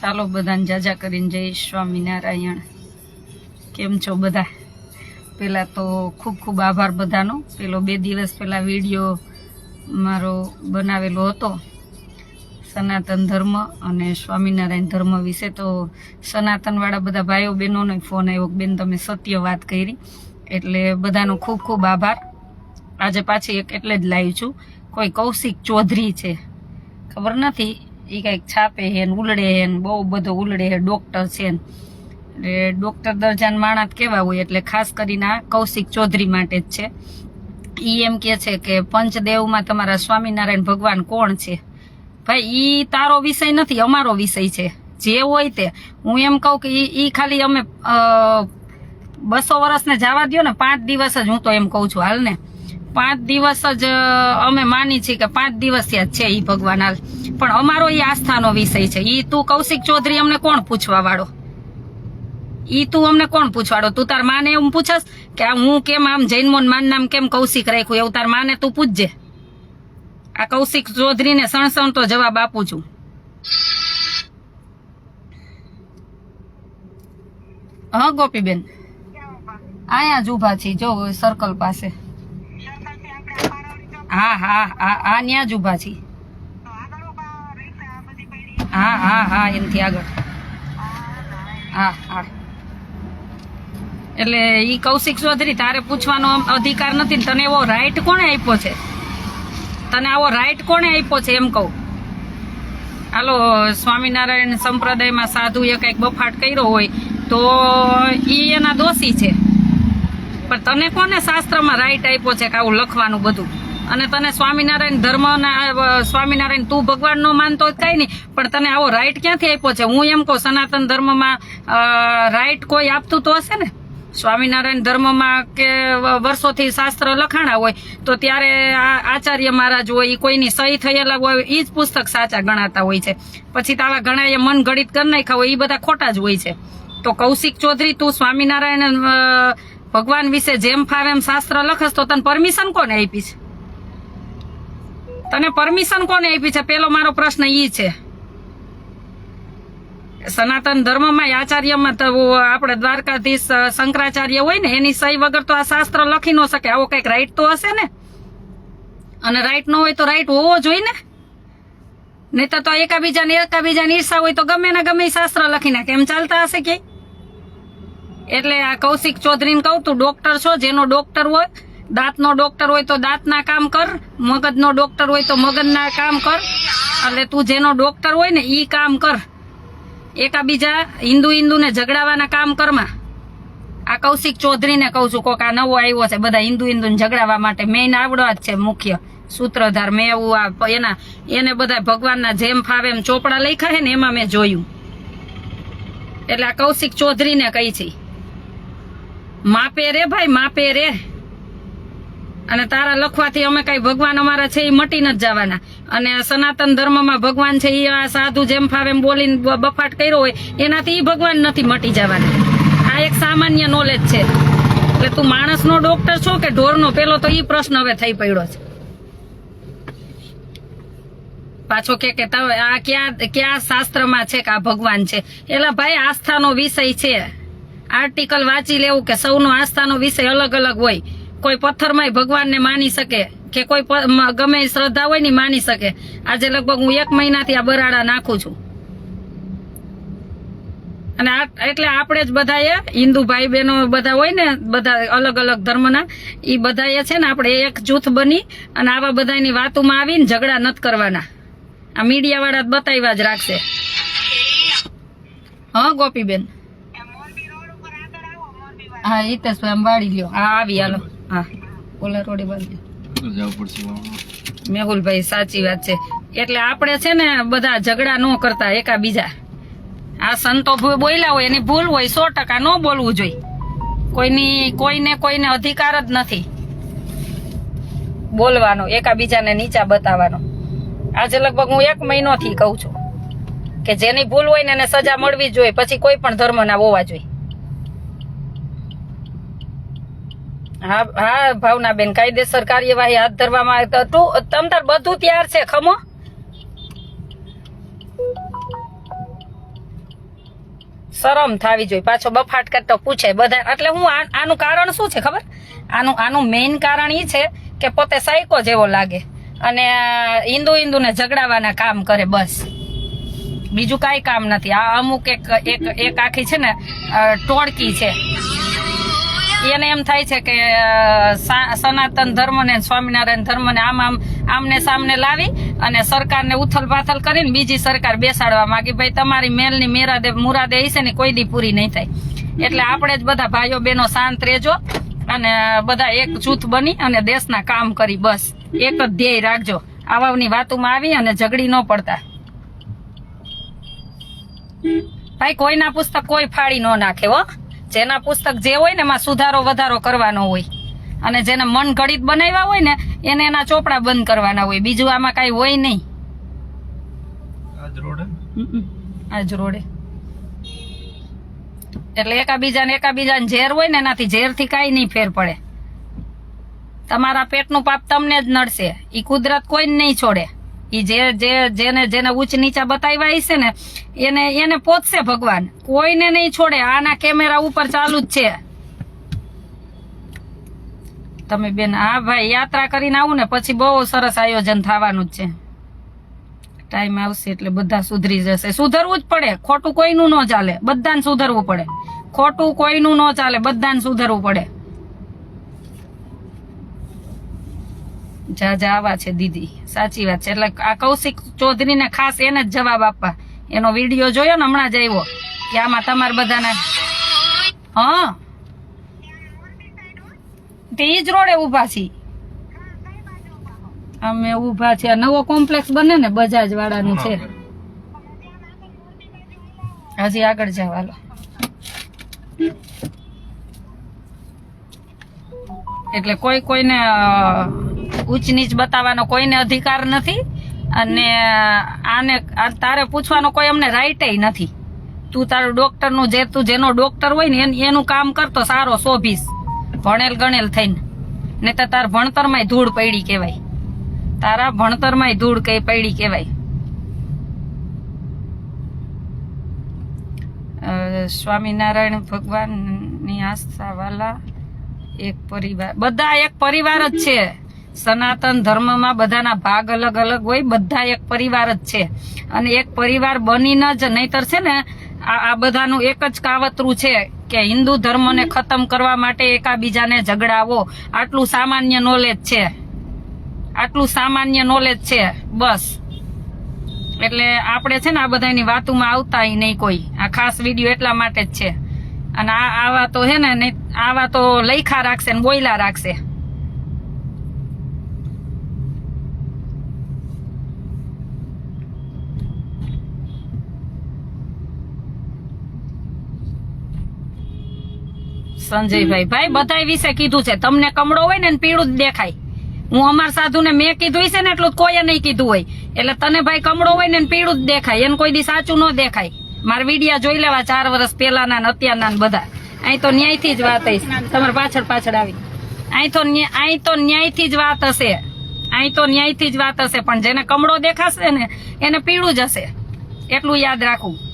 ચાલો બધાને જાજા કરીને જય સ્વામિનારાયણ. કેમ છો બધા? પહેલાં તો ખૂબ ખૂબ આભાર બધાનો. પેલો બે દિવસ પહેલાં વીડિયો મારો બનાવેલો હતો. સનાતન ધર્મ અને સ્વામિનારાયણ ધર્મ વિશે તો સનાતનવાળા બધા ભાઈઓ બહેનોનો ફોન આવ્યો બેન તમે સત્ય વાત કરી. એટલે બધાનો ખૂબ ખૂબ આભાર. આજે પાછી એક એટલે જ લાવી છું. કોઈ કૌશિક ચૌધરી છે. ખબર નથી એ કંઈક છાપે હે ને ઉલડે હે ને બહુ બધો ઉલડે હે ડોક્ટર છે ને. એટલે ડોક્ટર દરજાન માણસ કેવા હોય એટલે ખાસ કરીને આ કૌશિક ચૌધરી માટે જ છે. ઈ એમ કે છે કે પંચદેવમાં તમારા સ્વામિનારાયણ ભગવાન કોણ છે? ભાઈ, ઈ તારો વિષય નથી, અમારો વિષય છે. જે હોય તે. હું એમ કહું કે ઈ ખાલી અમે બસો વર્ષને જવા દ્યો ને, પાંચ દિવસ જ હું તો એમ કહું છું હાલ ને પાંચ દિવસ જ અમે માની છીએ કે પાંચ દિવસ જ છે ઈ ભગવાન હાલ. પણ અમારો ઈ આસ્થાનો વિષય છે. ઈ તું કૌશિક ચૌધરી અમને કોણ પૂછવા વાળો? ઈ તું અમને કોણ પૂછવાડો તું તાર માને એમ પૂછસ કે હું કેમ આમ જૈનમોન માન નામ કેમ કૌશિક રાખ્યું? એવું તાર માને તું પૂછજે. આ કૌશિક ચૌધરીને સણસણ તો જવાબ આપું છું. હા ગોપીબેન? આયા જ ઊભા છી જો સર્કલ પાસે. હા હા હા હા, ન્યા જ ઊભા છીએ. હા હા હા એનથી આગળ. હા હા. એટલે ઈ કૌશિક ચૌધરી, તારે પૂછવાનો અધિકાર નથી તને એવો રાઈટ કોણે આપ્યો છે? તને આવો રાઈટ કોણે આપ્યો છે એમ કહું? હાલો, સ્વામિનારાયણ સંપ્રદાયમાં સાધુએ કંઈક બફાટ કર્યો હોય, તો ઈ એના દોષી છે. પણ તને કોને શાસ્ત્રમાં રાઈટ આપ્યો છે કે આવું લખવાનું બધું? અને તને સ્વામિનારાયણ ધર્મના સ્વામિનારાયણ તું ભગવાન નો માનતો કઈ નહીં. પણ તને આવો રાઈટ ક્યાંથી આપ્યો છે? હું એમ કહું, સનાતન ધર્મમાં રાઈટ કોઈ આપતું તો હશે ને? સ્વામિનારાયણ ધર્મમાં કે વર્ષોથી શાસ્ત્ર લખાણા હોય, તો ત્યારે આ આચાર્ય મહારાજ હોય કોઈની સહી થયેલા હોય એ જ પુસ્તક સાચા ગણાતા હોય છે. પછી તો આવા ઘણા એ મન ગણિત કરી નાખ્યા હોય એ બધા ખોટા જ હોય છે. તો કૌશિક ચૌધરી, તું સ્વામિનારાયણ ભગવાન વિશે જેમ ફાવે એમ શાસ્ત્ર લખસ, તો તને પરમિશન કોને આપી છે? તને પરમિશન કોને આપી છે? પેલો મારો પ્રશ્ન ઈ છે. સનાતન ધર્મમાં આચાર્યમાં તો આપણે દ્વારકાધીશ શંકરાચાર્ય હોય ને, એની સહી વગર તો આ શાસ્ત્ર લખી ન શકે. આવો કંઈક રાઈટ તો હશે ને? અને રાઈટ ન હોય તો રાઈટ હોવો જોઈએ ને? નહીં તો એકાબીજાને એકાબીજાની ઈર્ષા હોય તો ગમે ને ગમે શાસ્ત્ર લખી નાખે. એમ ચાલતા હશે કે એટલે આ કૌશિક ચૌધરીને કહું તું ડોક્ટર છો, જેનો ડોક્ટર હોય દાંતનો ડોક્ટર હોય તો દાંતના કામ કર, મગજનો ડોક્ટર હોય તો મગજના કામ કર. એટલે તું જેનો ડોક્ટર હોય ને, ઈ કામ કર. એકાબીજા હિન્દુ હિન્દુને ઝઘડાવાના કામ કરમાં આ કૌશિક ચૌધરીને કહું છું, કોક આ નવો આવ્યો છે, બધા હિન્દુ હિન્દુને ઝઘડાવા માટે. મેઇન આવડો જ છે મુખ્ય. સૂત્રધાર, મેં એવું આ એના, એને બધા ભગવાનના જેમ ફાવે એમ ચોપડા લખ્યા છે ને, એમાં મેં જોયું. એટલે આ કૌશિક ચૌધરીને કહી છે. માપે રે ભાઈ, માપે રે. અને તારા લખવાથી અમે કઈ ભગવાન અમારા છે એ મટી નથી જવાના. અને સનાતન ધર્મમાં ભગવાન છે એ આ સાધુ જેમ ફાવે એમ બોલીને બફાટ કર્યો હોય, એનાથી એ ભગવાન નથી મટી જવાના. આ એક સામાન્ય નોલેજ છે. એટલે તું માણસનો ડોક્ટર છો કે ઢોરનો? પેલો તો એ પ્રશ્ન હવે થઈ પડ્યો છે. પાછો કે કે આ ક્યાં ક્યાં શાસ્ત્રમાં છે કે આ ભગવાન છે? એટલે ભાઈ, આસ્થાનો વિષય છે. આર્ટિકલ વાંચી લેવું કે સૌનો આસ્થાનો વિષય અલગ અલગ હોય. કોઈ પથ્થરમાંય ભગવાનને માની શકે કે કોઈ ગમે શ્રદ્ધા હોય ને માની શકે. આજે લગભગ હું એક મહિનાથી આ બરાડા નાખું છું. અને આ એટલે આપણે જ બધાએ હિન્દુ ભાઈ બહેનો બધા હોય ને બધા અલગ અલગ ધર્મના એ બધાએ છે ને આપણે એક જૂથ બની અને આવા બધાની વાતોમાં આવીને ઝઘડા નથી કરવાના. આ મીડિયા વાળા જ બતાવ્યા જ રાખશે. હા ગોપીબેન. હા એ તો સ્વયં વાળી લ્યો. હા આવી હાલો. હા ઓલા રોડે વાળી જવું પડશે મેહુલભાઈ સાચી વાત છે. એટલે આપણે છે ને બધા ઝઘડા ન કરતા એકાબીજા આ સંતો બોલ્યા હોય એની ભૂલ હોય સો ટકા ન બોલવું જોઈએ. કોઈની કોઈને કોઈને અધિકાર જ નથી. બોલવાનો એકાબીજાને નીચા બતાવવાનો. આજે લગભગ હું એક મહિનોથી કહું છું કે જેની ભૂલ હોય ને એને સજા મળવી જોઈએ. પછી કોઈ પણ ધર્મના હોવા જોઈએ. હા હા ભાવનાબેન કાયદેસર કાર્યવાહી હાથ ધરવામાં આવી તો તમ તાર બધું તૈયાર છે, ખમો. શરમ થાવી જોઈએ. પાછો બફાટ કરતો પૂછે બધા એટલે હું આનું કારણ શું છે, ખબર? આનું આનું મેઇન કારણ એ છે કે પોતે સાયકો જેવો લાગે. અને હિન્દુ હિન્દુને ઝઘડાવાના કામ કરે બસ. બીજું કાંઈ કામ નથી. આ અમુક એક એક આખી છે ને ટોળકી છે. એને એમ થાય છે કે સનાતન ધર્મ ને સ્વામિનારાયણ ધર્મ ને આમ આમ, આમને સામને લાવી અને સરકારને ઉથલ પાથલ કરીને બીજી સરકાર બેસાડવા માંગી. ભાઈ, તમારી મેલની મેરાદે મુરાદે હશે ને કોઈ દી પૂરી નહીં થાય. એટલે આપણે જ બધા ભાઈઓ બહેનો શાંત રહેજો અને બધા એક જૂથ બની અને દેશના કામ કરી બસ. એક જ ધ્યેય રાખજો. આવાની વાતોમાં આવી અને ઝઘડી ન પડતા. ભાઈ, કોઈના પુસ્તક કોઈ ફાડી ન નાખે, હો. જેના પુસ્તક જે હોય ને એમાં સુધારો વધારો કરવાનો હોય. અને જેને મન ઘડિત બનાવ્યા હોય ને એને એના ચોપડા બંધ કરવાના હોય. બીજું આમાં કાંઈ હોય નહીં. આજ રોડ? એટલે એકાબીજાને એકાબીજાને ઝેર હોય ને એનાથી ઝેરથી કાંઈ નહીં ફેર પડે. તમારા પેટનું પાપ તમને જ નડશે. એ કુદરત કોઈને નહીં છોડે. ઈ જે જે, જેને જેને ઉચ્ચ નીચા બતાવ્યા હશે ને, એને એને પોતશે ભગવાન. કોઈને નહીં છોડે, આના કેમેરા ઉપર ચાલુ જ છે. તમે બેન, હા ભાઈ, યાત્રા કરીને આવું ને, પછી બહુ સરસ આયોજન થવાનું જ છે. ટાઈમ આવશે એટલે બધા સુધરી જશે. સુધરવું જ પડે, ખોટું કોઈનું ન ચાલે. બધાને સુધરવું પડે. ખોટું કોઈનું ન ચાલે, બધાને સુધરવું પડે. જા જા આવા છે દીદી. સાચી વાત છે. એટલે આ કૌશિક ચૌધરીને ખાસ એને જ જવાબ આપવા. એનો વીડિયો જોયો ને હમણાં જ આવ્યો કે આમાં તમારે બધાને હા. તે ઈ જ રોડે ઊભા છીએ અમે ઊભા છે. આ નવો કોમ્પ્લેક્સ બને ને બજાજ વાળાનું છે હજી આગળ જવાલો એટલે કોઈ કોઈને ઊંચ નીચ બતાવવાનો કોઈને અધિકાર નથી અને આને તારે પૂછવાનો કોઈ અમને રાઈટ નથી. તું તારું ડોક્ટરનું જે તું જેનો ડોક્ટર હોય ને એનું કામ કરતો સારો શોભીશ. ભણેલ ગણેલ થઈને. ને તો તાર ભણતરમાંય ધૂળ પડી કહેવાય. તારા ભણતરમાંય ધૂળ કઈ પડી કહેવાય. સ્વામિનારાયણ ભગવાનની આસ્થા વાલા એક પરિવાર, બધા એક પરિવાર જ છે. સનાતન ધર્મમાં બધાના ભાગ અલગ અલગ હોય બધા એક પરિવાર જ છે. અને એક પરિવાર બનીને જ નહીતર છે ને આ આ બધાનું એક જ કાવતરું છે કે હિન્દુ ધર્મને ખતમ કરવા માટે એકાબીજાને ઝઘડાવો. આટલું સામાન્ય નોલેજ છે. આટલું સામાન્ય નોલેજ છે. બસ. એટલે આપણે છે ને આ બધાની વાતોમાં આવતા નહીં કોઈ. આ ખાસ વીડિયો એટલા માટે જ છે. અને આ આવા તો હે ને આવા તો લઈખા રાખશે ને બોયલા રાખશે. સંજયભાઈ ભાઈ બધાય વિશે કીધું છે. તમને કમળો હોય ને પીળું જ દેખાય. હું અમાર સાધુ ને મેં કીધું છે ને એટલું કોઈ કોઈએ નહીં કીધું હોય. એટલે તને ભાઈ કમળો હોય ને પીળું જ દેખાય. એને કોઈ દી સાચું ન દેખાય. મારા વિડિયા જોઈ લેવા ચાર વર્ષ પહેલાના ને અત્યારના બધા. અહીં તો ન્યાયથી જ વાત હશે. તમારે પાછળ પાછળ આવી. અહીં તો અહીં તો ન્યાયથી જ વાત હશે. અહીં તો ન્યાયથી જ વાત હશે. પણ જેને કમળો દેખાશે ને એને પીળું જ હશે. એટલું યાદ રાખવું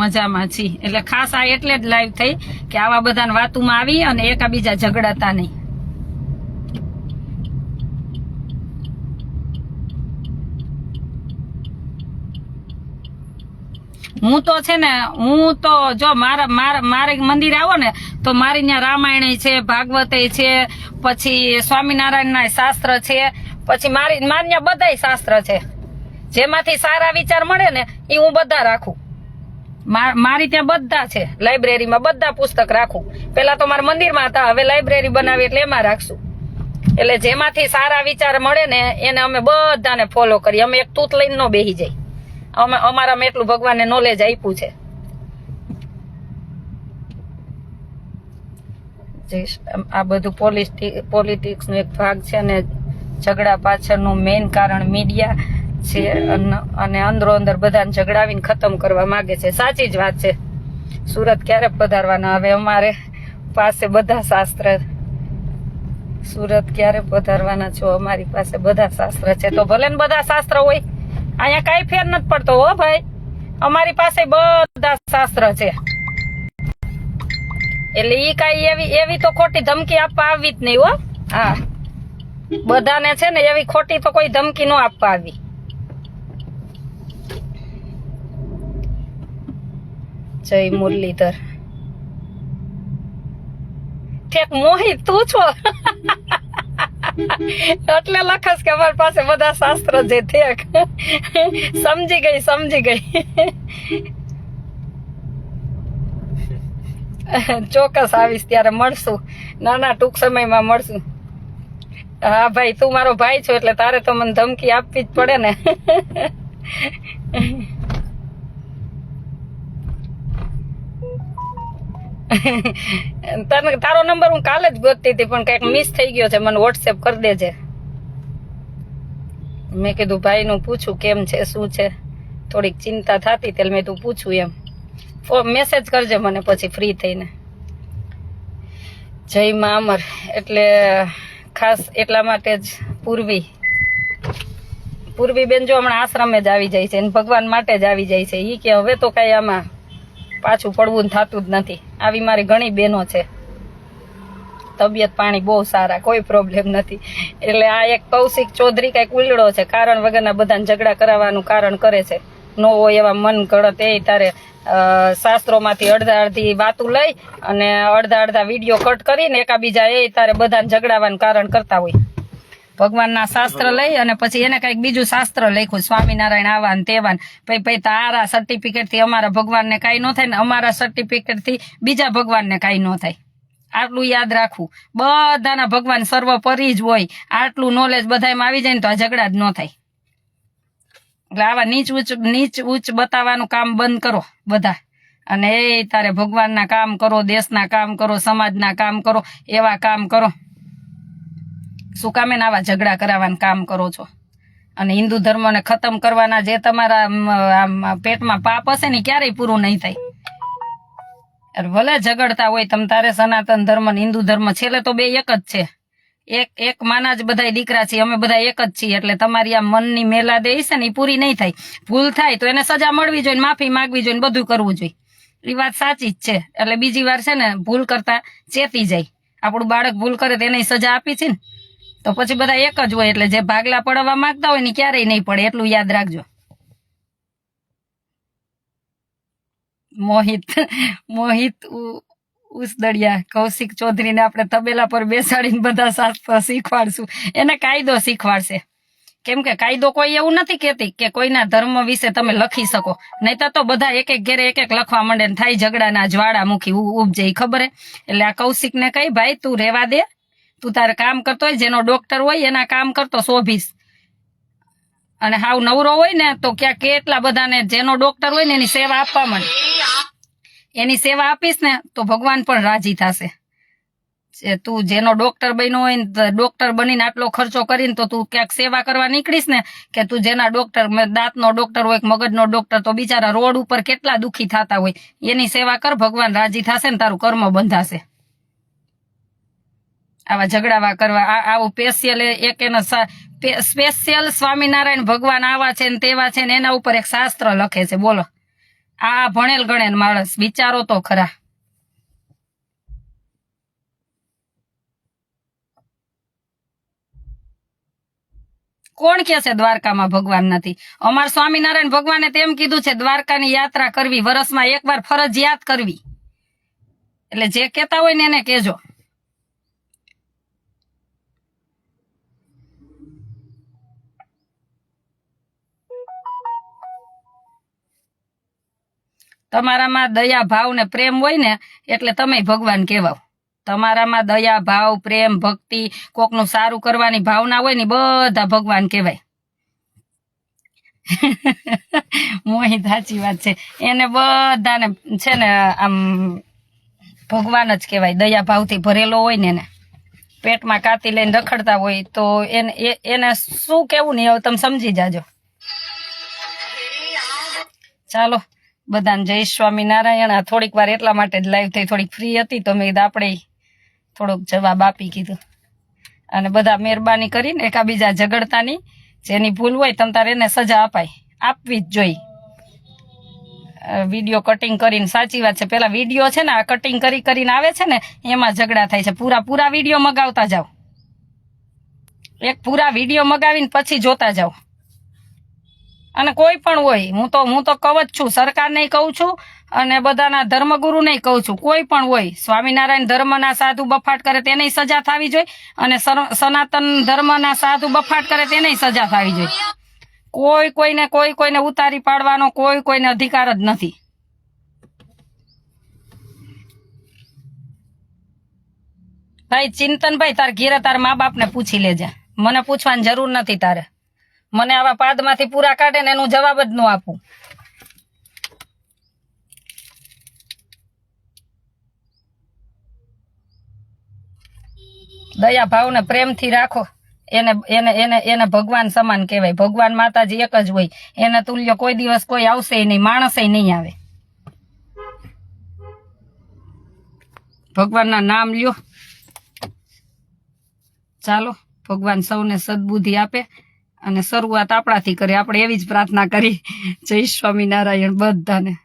મજામાં છી. એટલે ખાસ આ એટલે જ લાઈવ થઈ કે આવા બધાને વાતુમાં આવી અને એકાબીજા ઝઘડાતા નહીં. હું તો છે ને, હું તો જો મારા મારા, મારે મંદિર આવો ને, તો મારી ત્યાં રામાયણ છે, ભાગવત છે, પછી સ્વામિનારાયણના શાસ્ત્ર છે, પછી મારી મારી ત્યાં બધાય શાસ્ત્ર છે. જેમાંથી સારા વિચાર મળે ને, એ હું બધા રાખું. મારી ત્યાં બધા છે. લાઇબ્રેરીમાં બધા પુસ્તક રાખું. પેલા તો મારા મંદિરમાં હતા, હવે લાઇબ્રેરી બનાવી એટલે એમાં રાખશું. એટલે જેમાંથી સારા વિચાર મળે ને, એને અમે બધાને ફોલો કરીએ. અમે એક તૂત લઈને ન બેહી જાય અમે અમારામાં એટલું ભગવાને નોલેજ આપ્યું છે. આ બધું પોલિટિ પોલિટિક્સનો એક ભાગ છે અને ઝઘડા પાછળનું મેઇન કારણ મીડિયા છે અને અંદરો અંદર બધાને ઝઘડાવીને ખતમ કરવા માંગે છે. સાચી જ વાત છે. સુરત ક્યારે પધારવાના? હવે અમારે પાસે બધા શાસ્ત્ર સુરત ક્યારે પધારવાના છો? અમારી પાસે બધા શાસ્ત્ર છે. તો ભલે ને બધા શાસ્ત્ર હોય. અહીંયા કાંઈ ફેર નથી પડતો હો ભાઈ. અમારી પાસે બધા શાસ્ત્ર છે. એટલે ઈ કાંઈ એવી એવી તો ખોટી ધમકી આપવા આવી જ નહીં હો. હા. બધાને છે ને એવી ખોટી તો કોઈ ધમકી ન આપવા આવી. જય મુરલીધર. ઠેક મોહિત તું છો? એટલે લખસ કે અમારી પાસે બધા શાસ્ત્ર જે ઠેક. સમજી ગઈ સમજી ગઈ. ચોક્કસ આવીશ ત્યારે મળશું. ના ના ટૂંક સમયમાં મળશું. હા, ભાઈ, તું મારો ભાઈ છો, એટલે તારે તો મને ધમકી આપવી જ પડે ને. તને તારો નંબર હું કાલે જ ગોતતી હતી, પણ કંઈક મિસ થઈ ગયો છે, મને વોટ્સએપ કરી દેજે. મેં કીધું, ભાઈનું પૂછું કેમ છે, શું છે? થોડીક ચિંતા થતી ત્યારે મેં તું પૂછું એમ. મેસેજ કરજે મને પછી ફ્રી થઈને. જય મામર એટલે ખાસ એટલા માટે જ પૂર્વી. પૂર્વી બેન જો હમણાં આશ્રમે જ આવી જાય છે ભગવાન માટે જ આવી જાય છે. એ કે હવે તો કઈ આમાં પાછું પડવું થતું જ નથી. આવી મારી ઘણી બહેનો છે. તબિયત પાણી બહુ સારા, કોઈ પ્રોબ્લેમ નથી. એટલે આ એક કૌશિક ચૌધરી કંઈક ઉલડો છે, કારણ વગરના બધાને ઝઘડા કરાવવાનું કારણ કરે છે. નો હોય એવા મન ગળત એ તારે શાસ્ત્રોમાંથી અડધા અડધી વાતું લઈ અને અડધા અડધા વીડિયો કટ કરીને એકાબીજા એ તારે બધાને ઝઘડાવાનું કારણ કરતા હોય. ભગવાનના શાસ્ત્ર લઈ અને પછી એને કંઈક બીજું શાસ્ત્ર લખ્યું, સ્વામિનારાયણ આવા ને તેવા ભાઈ પછી પછી તારા સર્ટિફિકેટથી અમારા ભગવાનને કાંઈ ન થાય ને અમારા સર્ટિફિકેટથી બીજા ભગવાનને કાંઈ ન થાય. આટલું યાદ રાખવું. બધાના ભગવાન સર્વપરી જ હોય. આટલું નોલેજ બધામાં આવી જાય ને તો આ ઝઘડા જ ન થાય. એટલે આવા નીચ ઉચ્ચ નીચ ઉચ્ચ બતાવવાનું કામ બંધ કરો બધા. અને એ તારે ભગવાનના કામ કરો, દેશના કામ કરો, સમાજના કામ કરો, એવા કામ કરો. શું કામે આવા ઝઘડા કરાવવાનું કામ કરો છો? અને હિન્દુ ધર્મને ખતમ કરવાના જે તમારા પેટમાં પાપ હશે ને ક્યારેય પૂરું નહીં થાય. ભલે ઝઘડતા હોય, તમ તારે સનાતન ધર્મ હિન્દુ ધર્મ, છેલ્લે તો બે એક જ છે. એક એક માના જ બધા દીકરા છીએ, અમે બધા એક જ છીએ, એટલે તમારી આ મનની મેલા દે છે ને એ પૂરી નહીં થાય. ભૂલ થાય તો એને સજા મળવી જોઈએ માફી માંગવી જોઈએ બધું કરવું જોઈએ. એ વાત સાચી જ છે, એટલે બીજી વાર છે ને ભૂલ કરતા ચેતી જાય. આપણું બાળક ભૂલ કરે તો એને સજા આપી છે ને. તો પછી બધા એક જ હોય એટલે જે ભાગલા પડવા માંગતા હોય ને ક્યારેય નહીં પડે, એટલું યાદ રાખજો. મોહિત મોહિત ઉસદડિયા, કૌશિક ચૌધરીને આપણે તબેલા પર બેસાડીને બધા શાસ્ત્ર શીખવાડશું. એને કાયદો શીખવાડશે. કેમ કે કાયદો કોઈ એવું નથી કેતી કે કોઈના ધર્મ વિશે તમે લખી શકો. નહીતર તો બધા એક એક ઘેરે એક એક લખવા માંડે થાય ઝઘડાના જ્વાળામુખી ઉ- ઉપજે ખબર. એટલે આ કૌશિકને કહી, ભાઈ, તું રેવા દે તું તારે કામ કરતો હોય જેનો ડોક્ટર હોય એના કામ કરતો શોભીશ. અને હાવ નવરો હોય ને, તો ક્યાંક કેટલા બધાને જેનો ડોક્ટર હોય ને, એની સેવા આપવા માંડ એની સેવા આપીશ ને, તો ભગવાન પણ રાજી થશે. તું જેનો ડોક્ટર બન્યો હોય ને ડોક્ટર બનીને આટલો ખર્ચો કરીને તો તું ક્યાંક સેવા કરવા નીકળીશ ને, કે તું જેના ડોક્ટર દાંતનો ડોક્ટર હોય મગજનો ડોક્ટર તો બિચારા રોડ ઉપર કેટલા દુઃખી થતા હોય. એની સેવા કર, ભગવાન રાજી થશે ને, તારું કર્મ બંધાશે. આવા ઝઘડાવા કરવા. આવું સ્પેશિયલ એક એનો સ્પેશિયલ સ્વામિનારાયણ ભગવાન આવા છે ને તેવા છે ને એના ઉપર એક શાસ્ત્ર લખે છે. બોલો. આ ભણેલ ગણેલ માણસ વિચારો તો ખરા. કોણ કે છે દ્વારકામાં ભગવાન નથી? અમાર સ્વામિનારાયણ ભગવાને તેમ કીધું છે, દ્વારકાની યાત્રા કરવી વર્ષમાં એકવાર ફરજિયાત કરવી. એટલે જે કહેતા હોય ને એને કહેજો. તમારામાં દયા, ભાવ ને પ્રેમ હોય ને, એટલે તમે ભગવાન કહેવાઓ. તમારામાં દયા, ભાવ, પ્રેમ, ભક્તિ કોકનું સારું કરવાની ભાવના હોય ને બધા ભગવાન કહેવાય. મોહી સાચી વાત છે. એને બધાને છે ને, આમ, ભગવાન જ કહેવાય. દયા, ભાવથી ભરેલો હોય ને એને. પેટમાં કાતી લઈને રખડતા હોય તો એને એને શું કેવું નહીં તમે સમજી જાજો. ચાલો. બધાને જય સ્વામિનારાયણ. આ થોડીક વાર એટલા માટે જ લાઈવ થઈ, થોડીક ફ્રી હતી તો મેં આપણે થોડોક જવાબ આપી કીધું. અને બધા મહેરબાની કરીને એકાબીજા ઝઘડતાની જેની ભૂલ હોય તમ તારે એને સજા અપાય. આપવી જ જોઈ. વીડિયો કટિંગ કરીને, સાચી વાત છે. પેલા વીડિયો છે ને, આ કટિંગ કરી કરીને આવે છે ને, એમાં ઝઘડા થાય છે. પૂરા પૂરા વીડિયો મગાવતા જાઓ. એક પૂરા વીડિયો મગાવીને પછી જોતા જાઓ. અને કોઈ પણ હોય, હું તો હું તો કહું જ છું સરકારને કહું છું અને બધાના ધર્મગુરુને કહું છું. કોઈ પણ હોય, સ્વામિનારાયણ ધર્મના સાધુ બફાટ કરે તેને સજા થવી જોઈએ અને સનાતન ધર્મના સાધુ બફાટ કરે તેને સજા થવી જોઈએ. કોઈ કોઈને કોઈ કોઈને ઉતારી પાડવાનો કોઈ કોઈને અધિકાર જ નથી. ભાઈ, ચિંતનભાઈ, તાર ઘેરે તાર મા બાપને પૂછી લેજે. મને પૂછવાની જરૂર નથી તારે. મને આવા પાદમાંથી પૂરા કાઢે ને એનું જવાબ જ ન આપું. દયા ભાવને પ્રેમથી રાખો. એને એને એને એને ભગવાન સમાન કહેવાય. ભગવાન માતાજી એક જ હોય. એને તુલ્ય કોઈ દિવસ કોઈ આવશે નહીં, માણસે નહીં આવે. ભગવાનના નામ લ્યો. ચાલો, ભગવાન સૌને સદબુદ્ધિ આપે. અને શરૂઆત આપણાથી કરી. આપણે એવી જ પ્રાર્થના કરી. જય સ્વામિનારાયણ બધાને.